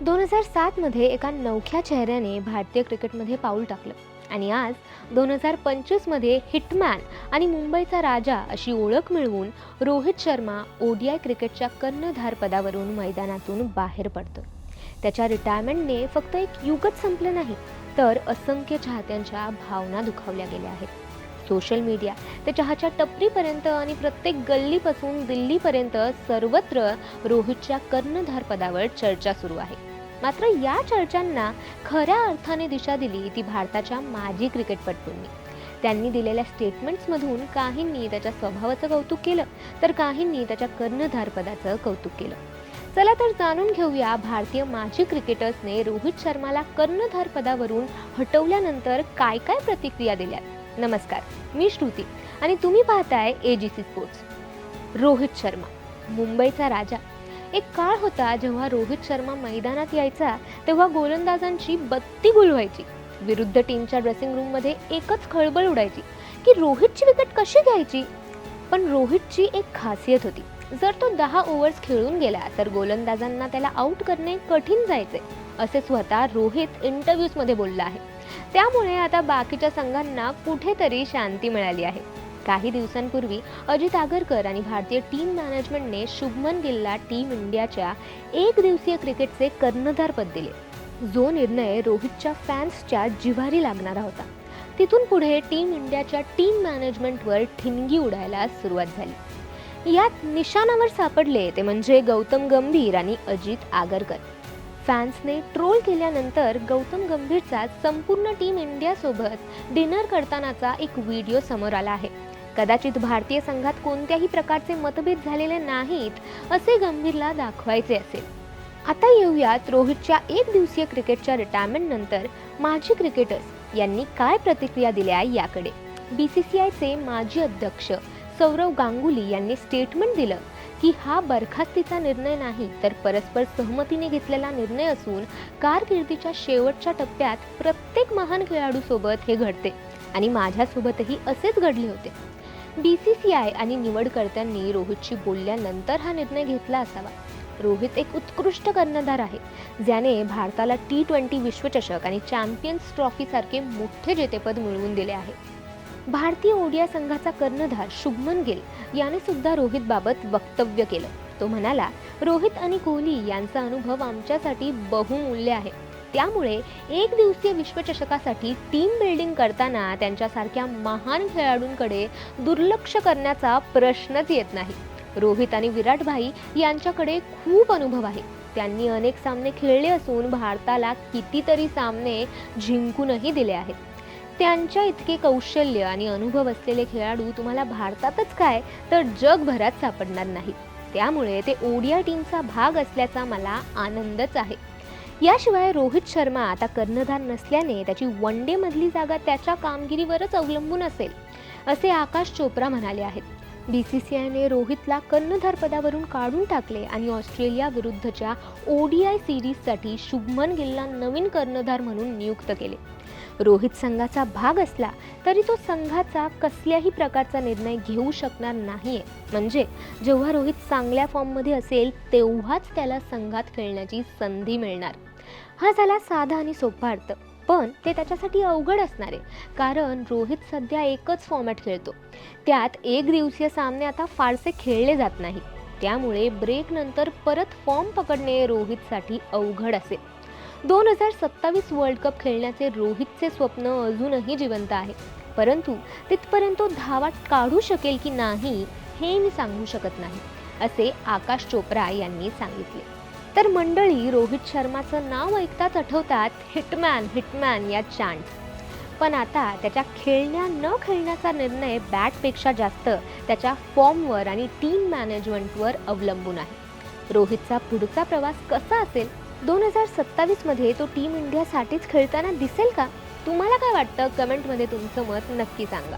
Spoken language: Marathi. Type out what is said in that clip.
दोन हजार सातमध्ये एका नवख्या चेहऱ्याने भारतीय क्रिकेटमध्ये पाऊल टाकलं. आणि आज दोन हजार पंचवीसमध्ये हिटमॅन आणि मुंबईचा राजा अशी ओळख मिळवून रोहित शर्मा ओडीआय क्रिकेटच्या कर्णधार पदावरून मैदानातून बाहेर पडतो. त्याच्या रिटायरमेंटने फक्त एक युगच संपलं नाही तर असंख्य चाहत्यांच्या भावना दुखावल्या गेल्या आहेत. Social media. ते चहाच्या टपरीपर्यंत आणि प्रत्येक गल्लीपासून दिल्लीपर्यंत सर्वत्र रोहितच्या कर्णधार पदावर चर्चा सुरू आहे. मात्र या चर्चांना खऱ्या अर्थाने दिशा दिली ती भारताच्या माजी क्रिकेटपटूंनी त्यांनी दिलेल्या स्टेटमेंट्समधून काहींनी त्याच्या स्वभावाचं कौतुक केलं तर काहींनी त्याच्या कर्णधारपदाचं कौतुक केलं. चला तर जाणून घेऊया भारतीय माजी क्रिकेटर्सने रोहित शर्माला कर्णधार पदावरून हटवल्यानंतर काय काय प्रतिक्रिया दिल्यात. नमस्कार मी श्रुती आणि तुम्ही पाहताय A G C sports Rohit Sharma मुंबईचा राजा. एक काळ होता जेव्हा रोहित शर्मा मैदानात यायचा तेव्हा गोलंदाजांची बत्ती गुल व्हायची विरुद्ध टीमच्या ड्रेसिंग रूममध्ये एकच खळबळ उडायची की रोहितची विकेट कशी घ्यायची? पण रोहितची एक खासियत होती. जर तो दहा ओव्हर्स खेळून गेला तर गोलंदाजांना त्याला आऊट करणे कठीण जायचे असे स्वतः रोहित इंटरव्ह्यूजमध्ये बोलला आहे. त्यामुळे आता बाकीच्या संघांना कुठेतरी शांती मिळाली आहे. काही दिवसांपूर्वी अजित आगरकर आणि भारतीय टीम मॅनेजमेंटने शुभमन गिलला टीम इंडियाच्या एक दिवसीय क्रिकेटचे कर्णधारपद दिले. जो निर्णय रोहितच्या फॅन्सच्या जिव्हारी लागणारा होता. तिथून पुढे टीम इंडियाच्या टीम मॅनेजमेंटवर ठिणगी उडायला सुरुवात झाली. यात निशाणावर सापडले ते म्हणजे गौतम गंभीर आणि अजित आगरकर. फॅन्सने ट्रोल केल्यानंतर गौतम गंभीरचा संपूर्ण टीम इंडियासोबत डिनर करतानाचा एक व्हिडिओ समोर आला आहे. कदाचित भारतीय संघात कोणत्याही प्रकारचे मतभेद झालेले नाहीत असे गंभीरला दाखवायचे असेल. आता येऊयात रोहितच्या एक दिवसीय क्रिकेटच्या रिटायरमेंट नंतर माजी क्रिकेटर्स यांनी काय प्रतिक्रिया दिल्या याकडे. बी सी सी आयचे माजी अध्यक्ष सौरव गांगुली यांनी स्टेटमेंट दिलं की हा बरखास्तीचा निर्णय नाही तर परस्पर सहमतीने घेतलेला निर्णय असून कारकिर्दीच्या शेवटच्या टप्प्यात प्रत्येक महान खेळाडूसोबत हे घडते आणि माझ्यासोबतही असेच घडले होते. बी सी सी आय आणि निवडकर्त्यांनी रोहितशी बोलल्यानंतर हा निर्णय घेतला असावा. रोहित एक उत्कृष्ट कर्णधार आहे ज्याने भारताला टी ट्वेंटी विश्वचषक आणि चॅम्पियन्स ट्रॉफीसारखे मोठे जेतेपद मिळवून दिले आहे. भारतीय ओडिया संघाचा कर्णधार शुभमन गिल याने सुद्धा रोहित बाबत वक्तव्य केलं. तो म्हणाला रोहित आणि कोहली यांचा अनुभव आमच्यासाठी बहुमूल्य आहे. त्यामुळे एक दिवसीय विश्वचषकासाठी टीम बिल्डिंग करताना त्यांच्यासारख्या महान खेळाडूंकडे दुर्लक्ष करण्याचा प्रश्नच येत नाही. रोहित आणि विराट भाई यांच्याकडे खूप अनुभव आहे. त्यांनी अनेक सामने खेळले असून भारताला कितीतरी सामने जिंकूनही दिले आहेत. त्यांच्या इतके कौशल्य आणि अनुभव असलेले खेळाडू तुम्हाला भारतातच काय तर जगभरात सापडणार नाहीत. त्यामुळे ते ओडिया टीमचा भाग असल्याचा मला आनंदच आहे. याशिवाय रोहित शर्मा आता कर्णधार नसल्याने त्याची वन डे मधली जागा त्याच्या कामगिरीवरच अवलंबून असेल असे आकाश चोप्रा म्हणाले आहेत. बी सी सी आयने रोहितला कर्णधार पदावरून काढून टाकले आणि ऑस्ट्रेलियाविरुद्धच्या ओ डी आय सिरीजसाठी शुभमन गिलला नवीन कर्णधार म्हणून नियुक्त केले. रोहित संघाचा भाग असला तरी तो संघाचा कसल्याही प्रकारचा निर्णय घेऊ शकणार नाहीये. म्हणजे जेव्हा रोहित चांगल्या फॉर्ममध्ये असेल तेव्हाच त्याला संघात खेळण्याची संधी मिळणार. हा झाला साधा आणि सोपा अर्थ. पण ते त्याच्यासाठी अवघड असणार आहे. कारण रोहित सध्या एकच फॉर्मॅट खेळतो. त्यात एक दिवसीय सामने आता फारसे खेळले जात नाहीत. त्यामुळे ब्रेक नंतर परत फॉर्म पकडणे रोहितसाठी अवघड असेल. दोन हजार सत्तावीस वर्ल्ड कप खेळण्याचे रोहितचे स्वप्न अजूनही जिवंत आहे. परंतु तिथपर्यंत तो धावा काढू शकेल की नाही हे मी सांगू शकत नाही असे आकाश चोप्रा यांनी सांगितले. तर मंडळी रोहित शर्माचं नाव ऐकताच आठवतात हिटमॅन हिटमॅन या चांट पण आता त्याच्या खेळण्या न खेळण्याचा निर्णय बॅटपेक्षा जास्त त्याच्या फॉर्मवर आणि टीम मॅनेजमेंटवर अवलंबून आहे. रोहितचा पुढचा प्रवास कसा असेल? दोन हजार सत्तावीसमध्ये तो टीम इंडियासाठीच खेळताना दिसेल का? तुम्हाला काय वाटतं? कमेंटमध्ये तुमचं मत नक्की सांगा.